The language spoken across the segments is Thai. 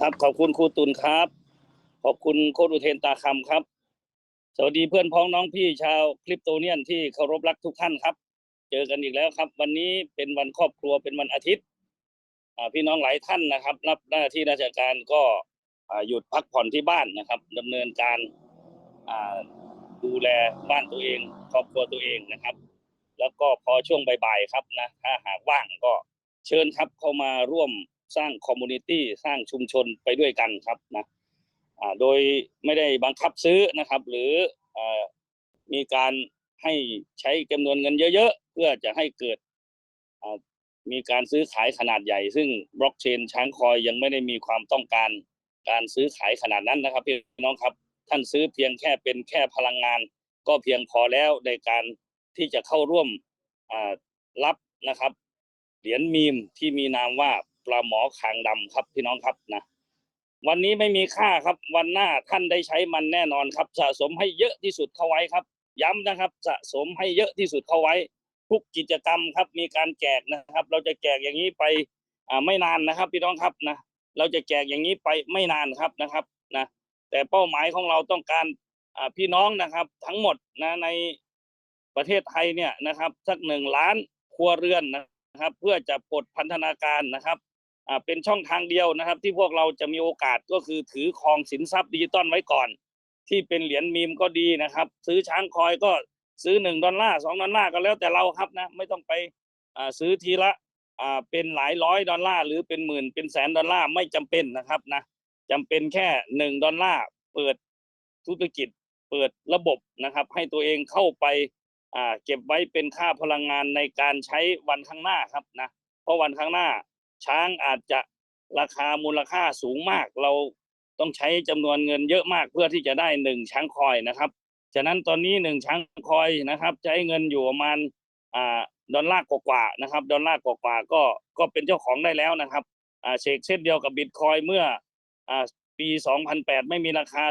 ครับ ขอบคุณครูตุลครับ ขอบคุณโครูเทนตาคำครับ สวัสดีเพื่อนพ้องน้องพี่ชาวคลิปโตเนียนที่เคารพรักทุกท่านครับ เจอกันอีกแล้วครับ วันนี้เป็นวันครอบครัวเป็นวันอาทิตย์พี่น้องหลายท่านนะครับ รับหน้าที่ราชการก็หยุดพักผ่อนที่บ้านนะครับดำเนินการดูแลบ้านตัวเอง ครอบครัวตัวเองนะครับ แล้วก็พอช่วงบ่ายๆครับนะถ้าหากว่างก็เชิญครับเข้ามาร่วม สร้างคอมมูนิตี้สร้างชุมชนไปด้วยกันครับนะโดยไม่ได้บังคับซื้อนะครับ หรืออมีการให้ใช้จำนวนเงินเยอะ ๆ เพื่อจะให้เกิดมีการซื้อขายขนาดใหญ่ ซึ่งบล็อกเชนช้างคอยยังไม่ได้มีความต้องการการซื้อขายขนาดนั้นนะครับพี่น้องครับ ท่านซื้อเพียงแค่เป็นแค่พลังงาน ก็เพียงพอแล้วในการที่จะเข้าร่วมรับนะครับ เหรียญมีมที่มีนามว่า ปลาหมอคางดำครับพี่น้องครับนะวันนี้ไม่มีค่าครับ วันหน้าท่านได้ใช้มันแน่นอนครับ สะสมให้เยอะที่สุดเข้าไว้ครับ ย้ำนะครับ สะสมให้เยอะที่สุดเข้าไว้ ทุกกิจกรรมครับ มีการแจกนะครับ เราจะแจกอย่างนี้ไปอ่าไม่นานนะครับ พี่น้องครับนะเราจะแจกอย่างนี้ไปไม่นานครับนะครับนะแต่เป้าหมายของเราต้องการอ่าพี่น้องนะครับ ทั้งหมดนะในประเทศไทยเนี่ยนะครับ สักหนึ่งล้านครัวเรือนนะครับ เพื่อจะปลดพันธนาการนะครับ เป็นช่องทางเดียวนะครับ ที่พวกเราจะมีโอกาสก็คือถือครองสินทรัพย์ดิจิตอลไว้ก่อน ที่เป็นเหรียญมีมก็ดีนะครับ ซื้อช้างคอยก็ซื้อหนึ่งดอลลาร์สองดอลลาร์ก็แล้วแต่เราครับนะไม่ต้องไปอ่าซื้อทีละอ่าเป็นหลายร้อยดอลลาร์หรือเป็นหมื่นเป็นแสนดอลลาร์ไม่จำเป็นนะครับนะจำเป็นแค่หนึ่งดอลลาร์เปิดธุรกิจเปิดระบบนะครับ ให้ตัวเองเข้าไปอ่าเก็บไว้เป็นค่าพลังงานในการใช้วันข้างหน้าครับนะเพราะวันข้างหน้า ช้างอาจจะราคามูลค่าสูงมาก เราต้องใช้จำนวนเงินเยอะมากเพื่อที่จะได้หนึ่งช้างคอยนะครับ ฉะนั้นตอนนี้หนึ่งช้างคอยนะครับ ใช้เงินอยู่ประมาณอ่าดอลลาร์กว่าๆนะครับ ดอลลาร์กว่าๆก็ก็เป็นเจ้าของได้แล้วนะครับอ่าเชกเช่นเดียวกับบิตคอยเมื่ออ่าปี 2008 ไม่มีราคา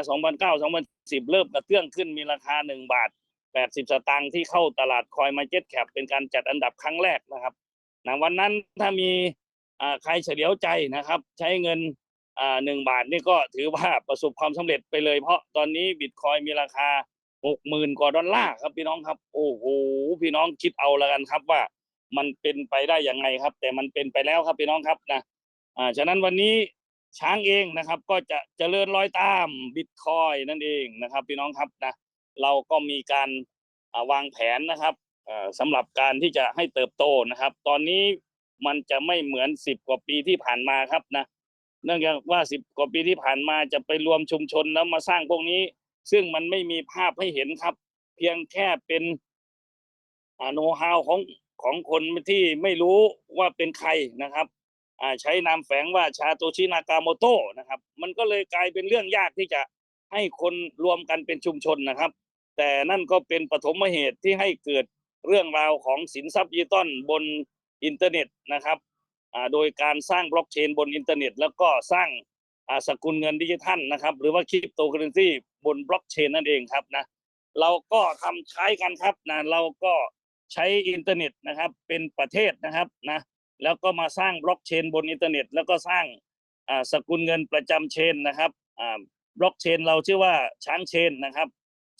2009 2010 เริ่มกระเตื้องขึ้นมีราคา 1 บาท 80 สตางค์ที่เข้าตลาดคอยมาเจ็ตแคปเป็นการจัดอันดับครั้งแรกนะครับนะวันนั้นถ้ามี ใครเฉลียวใจนะครับ ใช้เงินหนึ่งบาทนี่ก็ถือว่าประสบความสำเร็จไปเลย เพราะตอนนี้บิตคอยมีราคาหกหมื่นกว่าดอลลาร์ครับพี่น้องครับโอ้โหพี่น้องคิดเอาแล้วกันครับว่ามันเป็นไปได้ยังไงครับ แต่มันเป็นไปแล้วครับพี่น้องครับนะอ่าฉะนั้นวันนี้ช้างเองนะครับ ก็จะเจริญรอยตามบิตคอยนั่นเองนะครับ พี่น้องครับนะเราก็มีการาวางแผนนะครับอ่าสำหรับการที่จะให้เติบโตนะครับ ตอนนี้ มันจะไม่เหมือนสิบกว่าปีที่ผ่านมาครับนะเนื่องจากว่าสิบกว่าปีที่ผ่านมาจะไปรวมชุมชนแล้วมาสร้างพวกนี้ ซึ่งมันไม่มีภาพให้เห็นครับ เพียงแค่เป็นโน้ตฮาวของของคนที่ไม่รู้ว่าเป็นใครนะครับใช้นามแฝงว่าชาโตชินากาโมโตะนะครับ มันก็เลยกลายเป็นเรื่องยากที่จะให้คนรวมกันเป็นชุมชนนะครับ แต่นั่นก็เป็นปฐมเหตุที่ให้เกิดเรื่องราวของสินทรัพย์ดิจิตอลบน อินเทอร์เน็ตนะครับอ่าโดยการสร้างบล็อกเชนบนอินเทอร์เน็ต แล้วก็สร้างอ่าสกุลเงินดิจิทัลนะครับ หรือว่าคริปโตเคอเรนซีบนบล็อกเชนนั่นเองครับนะเราก็ทำใช้กันครับนะเราก็ใช้อินเทอร์เน็ตนะครับ เป็นประเทศนะครับนะแล้วก็มาสร้างบล็อกเชนบนอินเทอร์เน็ต แล้วก็สร้างอ่าสกุลเงินประจำเชนนะครับอ่าบล็อกเชนเราชื่อว่าช้างเชนนะครับ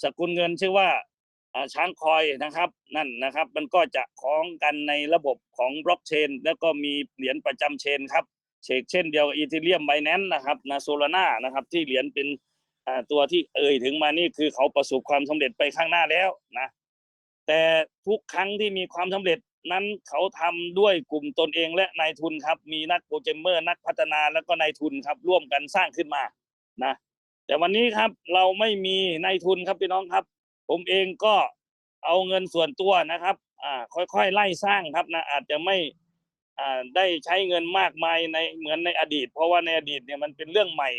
สกุลเงินชื่อว่าอ่า ช้างคอยนะครับนั่นนะครับ มันก็จะคล้องกันในระบบของบล็อกเชน แล้วก็มีเหรียญประจำเชนครับเชกเช่นเดียวกับอีเทเรียมไบแนนนะครับนะโซลาร่านะครับ ที่เหรียญเป็นตัวที่เอ่ยถึงมานี่คือเขาประสบความสำเร็จไปข้างหน้าแล้วนะแต่ทุกครั้งที่มีความสำเร็จนั้นเขาทำด้วยกลุ่มตนเองและนายทุนครับ มีนักโปรเจมเมอร์นักพัฒนาแล้วก็นายทุนครับร่วมกันสร้างขึ้นมานะแต่วันนี้ครับเราไม่มีนายทุนครับพี่น้องครับ ผมเองก็เอาเงินส่วนตัวนะครับอ่าค่อยๆไล่สร้างครับนะอาจจะไม่อ่าได้ใช้เงินมากมายในเหมือนในอดีต เพราะว่าในอดีตเนี่ยมันเป็นเรื่องใหม่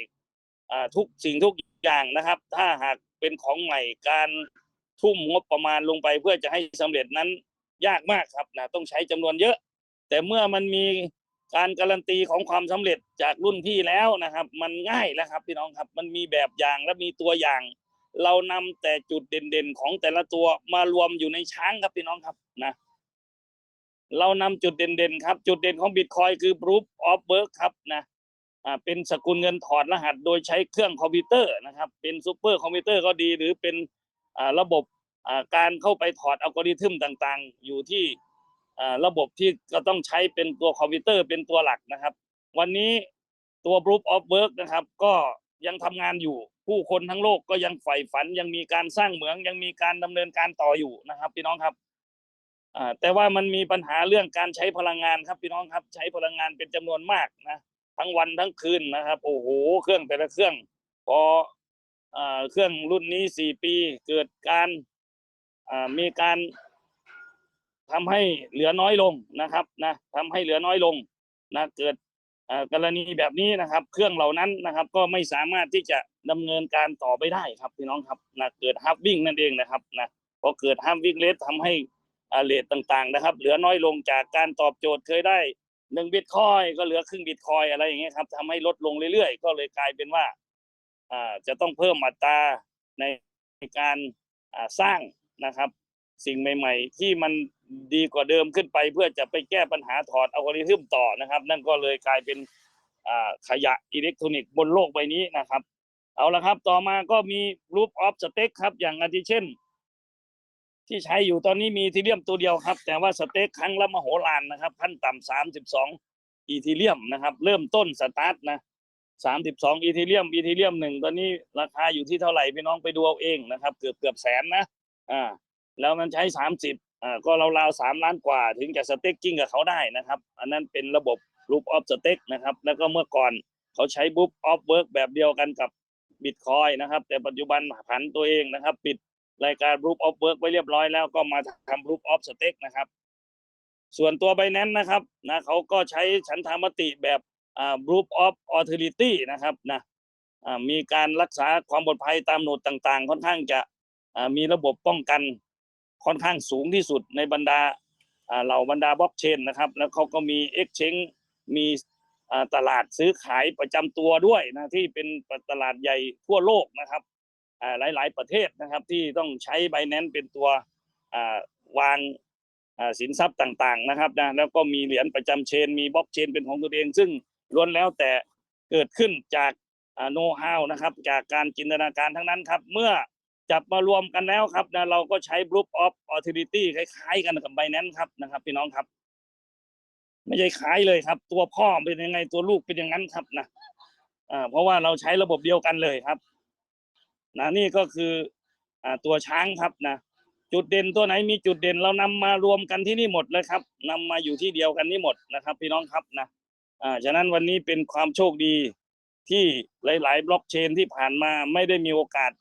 อ่าทุกสิ่งทุกอย่างนะครับ ถ้าหากเป็นของใหม่การทุ่มงบประมาณลงไปเพื่อจะให้สำเร็จนั้นยากมากครับนะต้องใช้จำนวนเยอะ แต่เมื่อมันมีการการันตีของความสำเร็จจากรุ่นพี่แล้วนะครับ มันง่ายแล้วครับพี่น้องครับ มันมีแบบอย่างและมีตัวอย่าง เรานำแต่จุดเด่นๆของแต่ละตัวมารวมอยู่ในช้างครับพี่น้องครับนะเรานำจุดเด่นๆครับ จุดเด่นของบิตคอยคือ proof of work ครับนะอ่าเป็นสกุลเงินถอดรหัสโดยใช้เครื่องคอมพิวเตอร์นะครับ เป็นซูเปอร์คอมพิวเตอร์ก็ดี หรือเป็นอ่าระบบอ่าการเข้าไปถอดอัลกอริทึมต่างๆ อยู่ที่อ่าระบบที่ก็ต้องใช้เป็นตัวคอมพิวเตอร์เป็นตัวหลักนะครับ วันนี้ตัว Proof of Work นะครับ ก็ยังทำงานอยู่ ผู้คนทั้งโลกก็ยังใฝ่ฝันยังมีการสร้างเหมืองยังมีการดำเนินการต่ออยู่นะครับ พี่น้องครับอ่าแต่ว่ามันมีปัญหาเรื่องการใช้พลังงานครับพี่น้องครับ ใช้พลังงานเป็นจำนวนมากนะทั้งวันทั้งคืนนะครับโอ้โหเครื่องแต่ละเครื่อง พออ่าเครื่องรุ่นนี้สี่ปีเกิดการอ่ามีการทำให้เหลือน้อยลงนะครับนะทำให้เหลือน้อยลงนะเกิด กรณีแบบนี้นะครับ เครื่องเหล่านั้นนะครับ ก็ไม่สามารถที่จะดำเนินการต่อไปได้ครับพี่น้องครับนะเกิดฮับวิ่งนั่นเองนะครับนะพอเกิดฮับวิ่งเลสทำให้อ่าเลทต่างๆนะครับ เหลือน้อยลงจากการตอบโจทย์เคยได้หนึ่งบิตคอยก็เหลือครึ่งบิตคอยอะไรอย่างเงี้ยครับทำให้ลดลงเรื่อยๆ ก็เลยกลายเป็นว่าอ่าจะต้องเพิ่มอัตราในการอ่าสร้างนะครับ สิ่งใหม่ ๆ ที่มัน ดีกว่าเดิมขึ้นไป เพื่อจะไปแก้ปัญหาถอดอัลกอริทึมต่อนะครับ นั่นก็เลยกลายเป็นขยะอิเล็กทรอนิกส์บนโลกใบนี้นะครับ เอาละครับ ต่อมาก็มี Proof of Stake ครับ อย่างอาทิเช่น ที่ใช้อยู่ตอนนี้มีอีทีเรียมตัวเดียวครับ แต่ว่าสเต็กครั้งละมโหฬารนะครับขั้นต่ำสามสิบสองอีทีเรียมนะครับ เริ่มต้นสตาร์ทนะสามสิบสองอีทีเรียมอีทีเรียมหนึ่งตอนนี้ราคาอยู่ที่เท่าไหร่พี่น้องไปดูเอาเองนะครับ เกือบเกือบแสนนะ อ่า แล้วมันใช้สามสิบ อ่าก็ราวๆสามล้านกว่าถึงจะสเต็กกิ้งกับเขาได้นะครับ อันนั้นเป็นระบบรูปออฟสเต็กนะครับ แล้วก็เมื่อก่อนเขาใช้บุ๊ o ออฟเวิร์กแบบเดียวกันกับบิตคอยนะครับ แต่ปัจจุบันผันตัวเองนะครับ ปิดรายการ Proof of Work ไว้เรียบร้อยแล้วก็มาทำ Proof of Stake นะครับ ส่วนตัว Binance นะครับนะเขาก็ใช้ฉันทามติแบบอ่า Proof of Authority นะครับนะอ่ามีการรักษาความปลอดภัยตามโหนดต่างๆ ค่อนข้างจะอ่ามีระบบป้องกัน ค่อนข้างสูงที่สุดในบรรดาเหล่าบรรดาบล็อกเชนนะครับ แล้วเขาก็มี Exchange มีตลาดซื้อขายประจำตัวด้วยนะที่เป็นตลาดใหญ่ทั่วโลกนะครับอ่าหลาย ๆ ประเทศนะครับที่ต้องใช้ไบแนนเป็นตัววางสินทรัพย์ต่าง ๆ นะครับนะแล้วก็มีเหรียญประจำเชน มีบล็อกเชนเป็นของตัวเอง ซึ่งล้วนแล้วแต่เกิดขึ้นจากโน้ตฮาวนะครับ จากการจินตนาการทั้งนั้นครับ เมื่อ จับมารวมกันแล้วครับนะเราก็ใช้ Group of Authority คล้ายๆ กันกับไบแนนครับนะครับ พี่น้องครับ ไม่ใช่คล้ายเลยครับ ตัวพ่อเป็นยังไงตัวลูกเป็นอย่างนั้นครับนะอ่าเพราะว่าเราใช้ระบบเดียวกันเลยครับนะนี่ก็คืออ่าตัวช้างครับนะจุดเด่นตัวไหนมีจุดเด่นเรานำมารวมกันที่นี่หมดเลยครับนำมาอยู่ที่เดียวกันนี่หมดนะครับ พี่น้องครับนะอ่าฉะนั้นวันนี้เป็นความโชคดีที่หลาย ๆ บล็อกเชนที่ผ่านมาไม่ได้มีโอกาส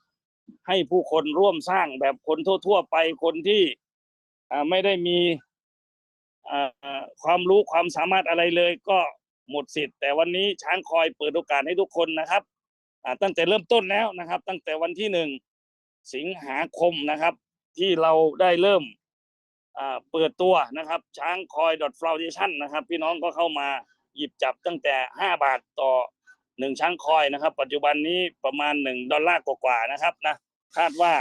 ให้ผู้คนร่วมสร้างแบบคนทั่ว ๆ ไปคนที่ไม่ได้มีความรู้ความสามารถอะไรเลย ก็หมดสิทธิ์ แต่วันนี้ช้างคอยเปิดโอกาสให้ทุกคนนะครับตั้งแต่เริ่มต้นแล้วนะครับ ตั้งแต่วันที่หนึ่งสิงหาคมนะครับ ที่เราได้เริ่มเปิดตัวนะครับ ช้างคอย .foundation นะครับ พี่น้องก็เข้ามาหยิบจับตั้งแต่ 5 บาทต่อ หนึ่งช้างคอยนะครับ ปัจจุบันนี้ประมาณ1ดอลลาร์กว่าๆนะครับนะคาดว่า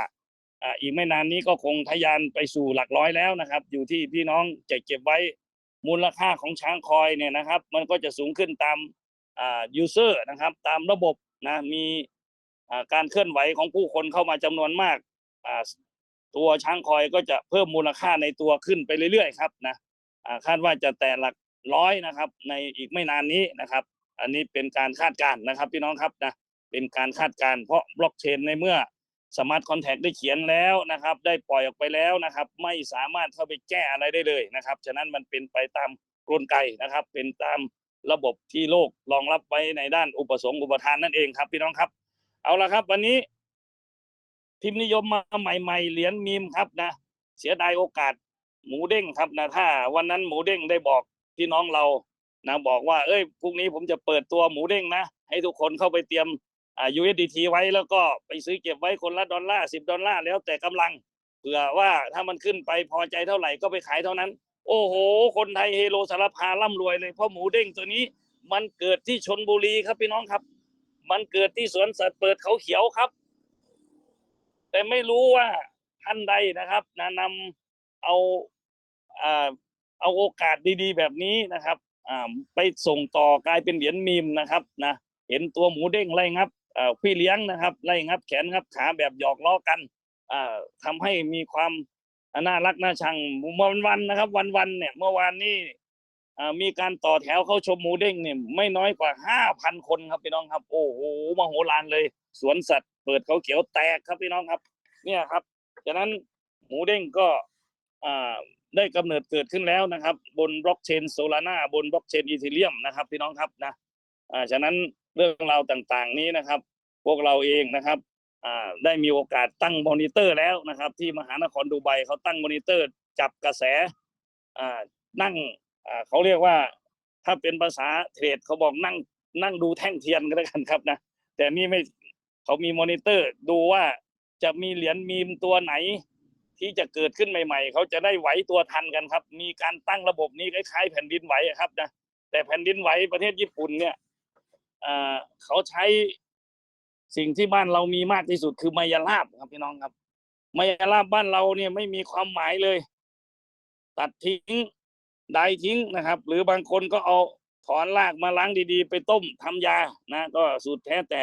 อีกไม่นานนี้ก็คงทะยานไปสู่หลักร้อยแล้วนะครับ อยู่ที่พี่น้องจะเก็บไว้มูลค่าของช้างคอยเนี่ยนะครับ มันก็จะสูงขึ้นตามอ่า user นะครับ ตามระบบนะมีการเคลื่อนไหวของผู้คนเข้ามาจำนวนมากตัวช้างคอยก็จะเพิ่มมูลค่าในตัวขึ้นไปเรื่อยๆครับนะคาดว่าจะแต่หลักร้อยนะครับ ในอีกไม่นานนี้นะครับ อันนี้เป็นการคาดการณ์นะครับ พี่น้องครับนะเป็นการคาดการณ์เพราะบล็อกเชนในเมื่อสมาร์ทคอนแทคได้เขียนแล้วนะครับ ได้ปล่อยออกไปแล้วนะครับ ไม่สามารถเข้าไปแก้อะไรได้เลยนะครับ ฉะนั้นมันเป็นไปตามกลไกนะครับ เป็นตามระบบที่โลกรองรับไว้ในด้านอุปสงค์อุปทานนั่นเองครับ พี่น้องครับ เอาละครับ วันนี้พิมพ์นิยมมาใหม่ๆเหรียญมีมครับนะ เสียดายโอกาสหมูเด้งครับนะถ้า วันนั้นหมูเด้งได้บอกพี่น้องเรา นะบอกว่าเอ้ยพรุ่งนี้ผมจะเปิดตัวหมูเด้งนะ ให้ทุกคนเข้าไปเตรียมอ่า USDT ไว้แล้วก็ไปซื้อเก็บไว้คนละดอลลาร์สิบดอลลาร์แล้วแต่กำลังเผื่อว่าถ้ามันขึ้นไปพอใจเท่าไหร่ก็ไปขายเท่านั้น โอ้โห คนไทยเฮโลสารพาร่ำรวยเลยเพราะหมูเด้งตัวนี้มันเกิดที่ชนบุรีครับพี่น้องครับ มันเกิดที่สวนสัตว์เปิดเขาเขียวครับ แต่ไม่รู้ว่าท่านใดนะครับนะนำเอาอ่าเอาโอกาสดีๆ แบบนี้นะครับ อ่าไปส่งต่อกลายเป็นเหรียญมีมนะครับนะเห็นตัวหมูเด้งไล่งับอ่าพี่เลี้ยงนะครับไล่งับแขนงับขาแบบหยอกล้อกันอ่าทำให้มีความน่ารักน่าชังวันวันนะครับ วันวันเนี่ยเมื่อวานนี้มีการต่อแถวเข้าชมหมูเด้งเนี่ยไม่น้อยกว่าห้าพันคนครับพี่น้องครับ โอ้โหมโหฬารเลย สวนสัตว์เปิดเขาเขียวแตกครับพี่น้องครับ เนี่ยครับ ฉะนั้นหมูเด้งก็ ได้กำเนิดเกิดขึ้นแล้วนะครับ บนบล็อกเชนโซลาร่าบนบล็อกเชนอีเทเรียมนะครับพี่น้องครับนะอ่าฉะนั้นเรื่องราวต่างๆนี้นะครับ พวกเราเองนะครับอ่าได้มีโอกาสตั้งมอนิเตอร์แล้วนะครับ ที่มหานครดูไบเขาตั้งมอนิเตอร์จับกระแสอ่านั่งอ่าเขาเรียกว่าถ้าเป็นภาษาเทรดเขาบอกนั่งนั่งดูแท่งเทียนก็แล้วกันครับนะแต่นี่ไม่เขามีมอนิเตอร์ดูว่าจะมีเหรียญมีมตัวไหน ที่จะเกิดขึ้นใหม่ ๆ เขาจะได้ไหวตัวทันกันครับ มีการตั้งระบบนี้คล้ายๆแผ่นดินไหวครับนะแต่แผ่นดินไหวประเทศญี่ปุ่นเนี่ยเขาใช้สิ่งที่บ้านเรามีมากที่สุดคือมายาลาบครับพี่น้องครับมายาลาบบ้านเราเนี่ยไม่มีความหมายเลย ตัดทิ้งใดทิ้งนะครับ หรือบางคนก็เอาถอนรากมาล้างดีๆ ไปต้มทำยานะ ก็สูตรแท้แต่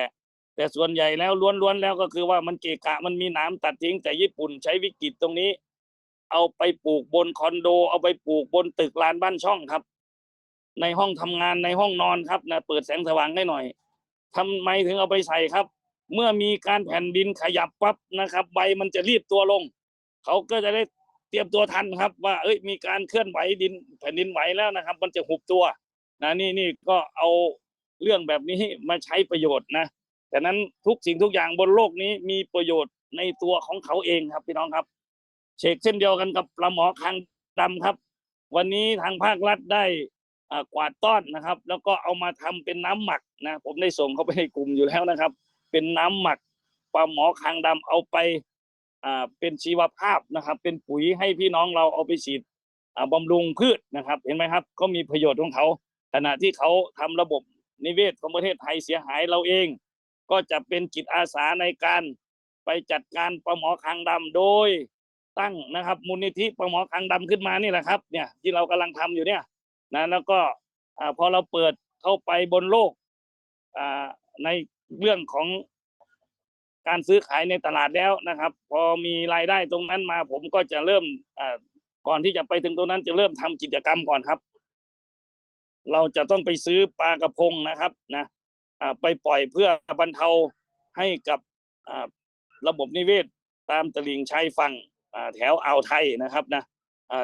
แต่ส่วนใหญ่แล้วล้วนๆแล้วก็คือว่ามันเกะกะมันมีหน้ำตัดทิ้งแต่ญี่ปุ่นใช้วิกฤตตรงนี้ เอาไปปลูกบนคอนโด เอาไปปลูกบนตึกลานบ้านช่องครับ ในห้องทำงานในห้องนอนครับนะเปิดแสงสว่างให้หน่อยทำไมถึงเอาไปใส่ครับ เมื่อมีการแผ่นดินขยับปั๊บนะครับ ใบมันจะรีบตัวลง เขาก็จะได้เตรียมตัวทันครับ ว่าเอ้ยมีการเคลื่อนไหวดินแผ่นดินไหวแล้วนะครับ มันจะหุบตัวนะนี่นี่ก็เอาเรื่องแบบนี้มาใช้ประโยชน์นะ แต่นั้นทุกสิ่งทุกอย่างบนโลกนี้มีประโยชน์ในตัวของเขาเองครับพี่น้องครับเชกเช่นเดียวกันกับปลาหมอคางดำครับ วันนี้ทางภาครัฐได้กวาดต้อนนะครับ แล้วก็เอามาทำเป็นน้ำหมักนะผมได้ส่งเขาไปในกลุ่มอยู่แล้วนะครับ เป็นน้ำหมักปลาหมอคางดำเอาไปเป็นชีวภาพนะครับ เป็นปุ๋ยให้พี่น้องเราเอาไปฉีดอ่าบำรุงพืชนะครับ เห็นไหมครับก็มีประโยชน์ของเขาขณะที่เขาทำระบบนิเวศของประเทศไทยเสียหายเราเอง ก็จะเป็นจิตอาสาในการไปจัดการปลาหมอคางดำโดยตั้งนะครับ มูลนิธิปลาหมอคางดำขึ้นมานี่แหละครับ เนี่ยที่เรากำลังทำอยู่เนี่ยนะแล้วก็พอเราเปิดเข้าไปบนโลกในเรื่องของการซื้อขายในตลาดแล้วนะครับ พอมีรายได้ตรงนั้นมา ผมก็จะเริ่มก่อนที่จะไปถึงตรงนั้นจะเริ่มทำกิจกรรมก่อนครับ เราจะต้องไปซื้อปลากระพงนะครับนะ ไปปล่อยเพื่อบรรเทาให้กับระบบนิเวศ ตามตลิ่งชายฝั่งแถวอ่าวไทยนะครับนะ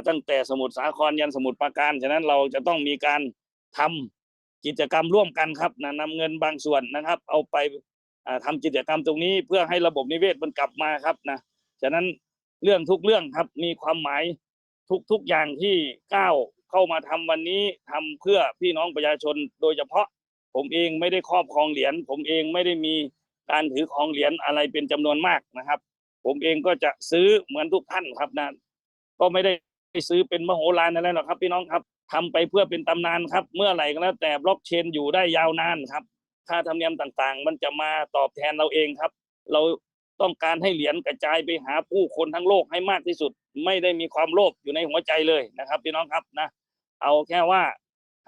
ตั้งแต่สมุทรสาครยันสมุทรปราการ ฉะนั้นเราจะต้องมีการทำกิจกรรมร่วมกันครับนะนำเงินบางส่วนนะครับ เอาไปอ่าทำกิจกรรมตรงนี้เพื่อให้ระบบนิเวศมันกลับมาครับนะฉะนั้นเรื่องทุกเรื่องครับมีความหมายทุกทุกอย่างที่ก้าวเข้ามาทำวันนี้ทำเพื่อพี่น้องประชาชนโดยเฉพาะ ผมเองไม่ได้ครอบครองเหรียญผมเองไม่ได้มีการถือครองเหรียญอะไรเป็นจำนวนมากนะครับ ผมเองก็จะซื้อเหมือนทุกท่านครับนะก็ไม่ได้ซื้อเป็นมโหฬารอะไรหรอกครับ พี่น้องครับทำไปเพื่อเป็นตำนานครับ เมื่อไหร่ก็แล้วแต่บล็อกเชนอยู่ได้ยาวนานครับค่าธรรมเนียมต่างๆ มันจะมาตอบแทนเราเองครับ เราต้องการให้เหรียญกระจายไปหาผู้คนทั้งโลกให้มากที่สุด ไม่ได้มีความโลภอยู่ในหัวใจเลยนะครับ พี่น้องครับนะ เอาแค่ว่า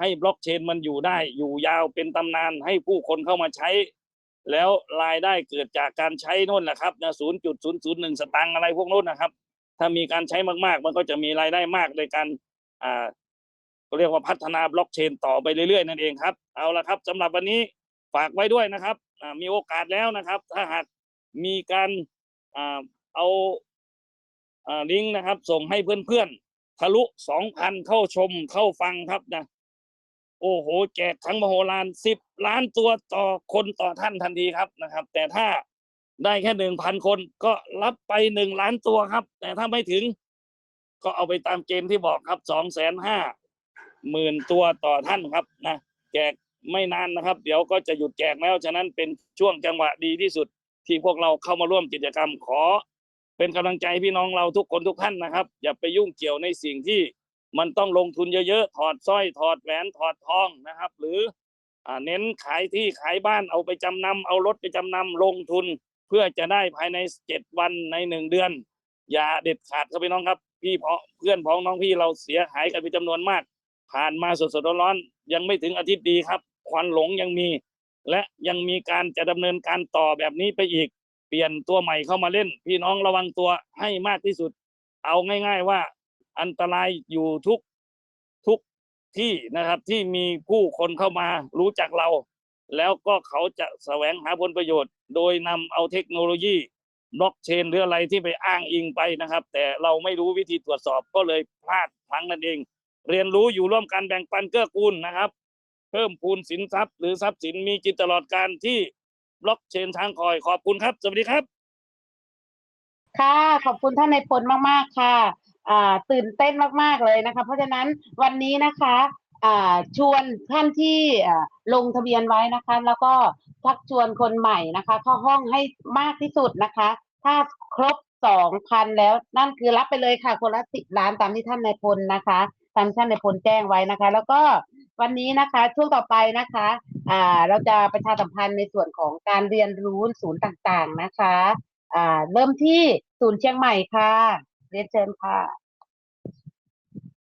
ให้บล็อกเชนมันอยู่ได้ อยู่ยาวเป็นตำนานให้ผู้คนเข้ามาใช้ แล้วรายได้เกิดจากการใช้โน่นแหละครับนะศูนย์จุดศูนย์ศูนย์หนึ่งสตางค์อะไรพวกโน้นนะครับ ถ้ามีการใช้มากๆ มันก็จะมีรายได้มากในการอ่าเขาเรียกว่าพัฒนาบล็อกเชนต่อไปเรื่อยๆนั่นเองครับ เอาละครับสำหรับวันนี้ฝากไว้ด้วยนะครับมีโอกาสแล้วนะครับ ถ้าหากมีการอ่าเอาอ่าลิงก์นะครับ ส่งให้เพื่อนๆทะลุสองพันเข้าชมเข้าฟังครับนะ โอ้โห แจกทั้งมโหฬารสิบล้านตัวต่อคนต่อท่านทันทีครับนะครับ แต่ถ้าได้แค่หนึ่งพันคนก็รับไปหนึ่งล้านตัวครับ แต่ถ้าไม่ถึง ก็เอาไปตามเกณฑ์ที่บอกครับสองแสนห้าหมื่นตัวต่อท่านครับนะแจกไม่นานนะครับ เดี๋ยวก็จะหยุดแจกแล้วฉะนั้นเป็นช่วงจังหวะดีที่สุด ที่พวกเราเข้ามาร่วมกิจกรรมขอ เป็นกำลังใจพี่น้องเราทุกคนทุกท่านนะครับ อย่าไปยุ่งเกี่ยวในสิ่งที่ มันต้องลงทุนเยอะๆ ถอดสร้อยถอดแหวนถอดทองนะครับ หรืออเน้นขายที่ขายบ้านเอาไปจำนำเอารถไปจำนำลงทุน เพื่อจะได้ภายในเจ็ดวันในหนึ่งเดือน อย่าเด็ดขาดครับพี่น้องครับ พี่เพาะเพื่อนพ้องน้องพี่เราเสียหายกันเป็นจำนวนมาก ผ่านมาสดๆร้อนๆยังไม่ถึงอาทิตย์ดีครับควันหลงยังมี และยังมีการจะดำเนินการต่อแบบนี้ไปอีก เปลี่ยนตัวใหม่เข้ามาเล่น พี่น้องระวังตัวให้มากที่สุด เอาง่าย ๆ ว่า อันตรายอยู่ทุกทุกที่นะครับ ที่มีผู้คนเข้ามารู้จักเรา แล้วก็เขาจะแสวงหาผลประโยชน์ โดยนำเอาเทคโนโลยีบล็อกเชนหรืออะไรที่ไปอ้างอิงไปนะครับ แต่เราไม่รู้วิธีตรวจสอบก็เลยพลาดพลังนั่นเอง เรียนรู้อยู่ร่วมกันแบ่งปันเกื้อกูลนะครับ เพิ่มพูนสินทรัพย์ หรือทรัพย์สินมีกินตลอดการที่บล็อกเชนทางคอยขอบคุณครับ สวัสดีครับ ค่ะ ขอบคุณท่านในายพลมาก ๆ ค่ะ ตื่นเต้นมาก ๆ เลยนะคะ เพราะฉะนั้นวันนี้นะคะชวนท่านที่ลงทะเบียนไว้นะคะ แล้วก็ชักชวนคนใหม่นะคะเข้าห้องให้มากที่สุดนะคะ ถ้าครบสองพันแล้วนั่นคือรับไปเลยค่ะ คนละสิบล้านตามที่ท่านในายพลนะคะตามที่ท่านในายพลแจ้งไว้นะคะ แล้วก็วันนี้นะคะช่วงต่อไปนะคะอ่าเราจะประชาสัมพันธ์ในส่วนของการเรียนรู้ศูนย์ต่างๆนะคะอ่าเริ่มที่ศูนย์เชียงใหม่ค่ะ เรียนเชิญค่ะ